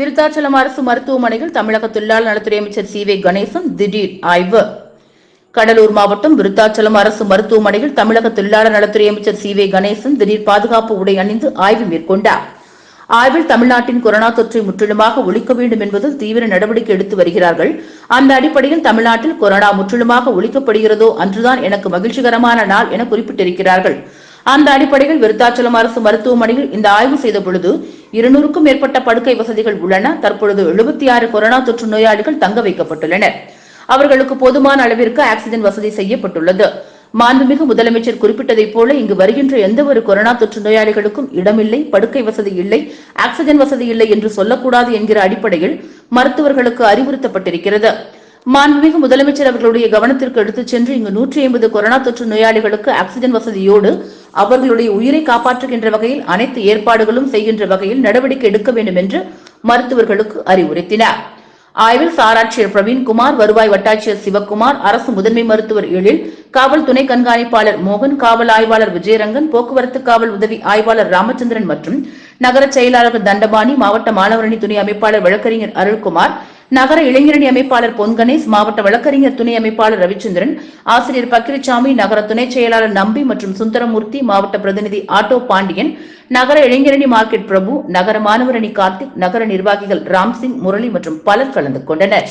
விருத்தாச்சலம் அரசு மருத்துவமனையில் தமிழக தொழிலாளர் நலத்துறை அமைச்சர் சி வே கணேசன் திடீர் ஆய்வு. கடலூர் மாவட்டம் விருத்தாச்சலம் அரசு மருத்துவமனையில் தமிழக தொழிலாளர் நலத்துறை அமைச்சர் சி வே கணேசன் திடீர் பாதுகாப்பு உடை அணிந்து ஆய்வு மேற்கொண்டார். ஆய்வில் தமிழ்நாட்டின் கொரோனா தொற்றை முற்றிலுமாக ஒழிக்க வேண்டும் என்பதில் தீவிர நடவடிக்கை எடுத்து வருகிறார்கள். அந்த அடிப்படையில் தமிழ்நாட்டில் கொரோனா முற்றிலுமாக ஒழிக்கப்படுகிறதோ அன்றுதான் எனக்கு மகிழ்ச்சிகரமான நாள் என குறிப்பிட்டிருக்கிறார்கள். அந்த அடிப்படையில் விருத்தாச்சலம் அரசு மருத்துவமனையில் இந்த ஆய்வு செய்த பொழுது இருநூறுக்கும் மேற்பட்ட படுக்கை வசதிகள் உள்ளன. தற்பொழுது எழுபத்தி ஆறு கொரோனா தொற்று நோயாளிகள் தங்க வைக்கப்பட்டுள்ளனர். அவர்களுக்கு போதுமான அளவிற்கு ஆக்சிஜன் வசதி செய்யப்பட்டுள்ளது. மாண்புமிகு முதலமைச்சர் குறிப்பிட்டதைப் போல இங்கு வருகின்ற எந்த ஒரு கொரோனா தொற்று நோயாளிகளுக்கும் இடமில்லை படுக்கை வசதி இல்லை ஆக்சிஜன் வசதி இல்லை என்று சொல்லக்கூடாது என்கிற அடிப்படையில் மருத்துவர்களுக்கு அறிவுறுத்தப்பட்டிருக்கிறது. மாண்புமிகு முதலமைச்சர் அவர்களுடைய கவனத்திற்கு எடுத்துச் சென்று இங்கு நூற்றி ஐம்பது கொரோனா தொற்று நோயாளிகளுக்கு ஆக்சிஜன் வசதியோடு அவர்களுடைய உயிரை காப்பாற்றுகின்ற வகையில் அனைத்து ஏற்பாடுகளும் செய்கின்ற வகையில் நடவடிக்கை எடுக்க வேண்டும் என்று மருத்துவர்களுக்கு அறிவுறுத்தினார். ஆய்வில் சாராட்சியர் பிரவீன்குமார் வருவாய் வட்டாட்சியர் சிவக்குமார் அரசு முதன்மை மருத்துவர் எழில் காவல் துணை கண்காணிப்பாளர் மோகன் காவல் ஆய்வாளர் விஜயரங்கன் போக்குவரத்து காவல் உதவி ஆய்வாளர் ராமச்சந்திரன் மற்றும் நகர செயலாளர் தண்டபாணி மாவட்ட மாணவரணி துணை அமைப்பாளர் வழக்கறிஞர் அருள்குமார் நகர இளைஞரணி அமைப்பாளர் பொன்கணேஷ் மாவட்ட வழக்கறிஞர் துணை அமைப்பாளர் ரவிச்சந்திரன் ஆசிரியர் பக்கிரிச்சாமி நகர துணை செயலாளர் நம்பி மற்றும் சுந்தரமூர்த்தி மாவட்ட பிரதிநிதி ஆட்டோ பாண்டியன் நகர இளைஞரணி மார்க்கெட் பிரபு நகர மாணவரணி கார்த்திக் நகர நிர்வாகிகள் ராம்சிங் முரளி மற்றும் பலர் கலந்து கொண்டனர்.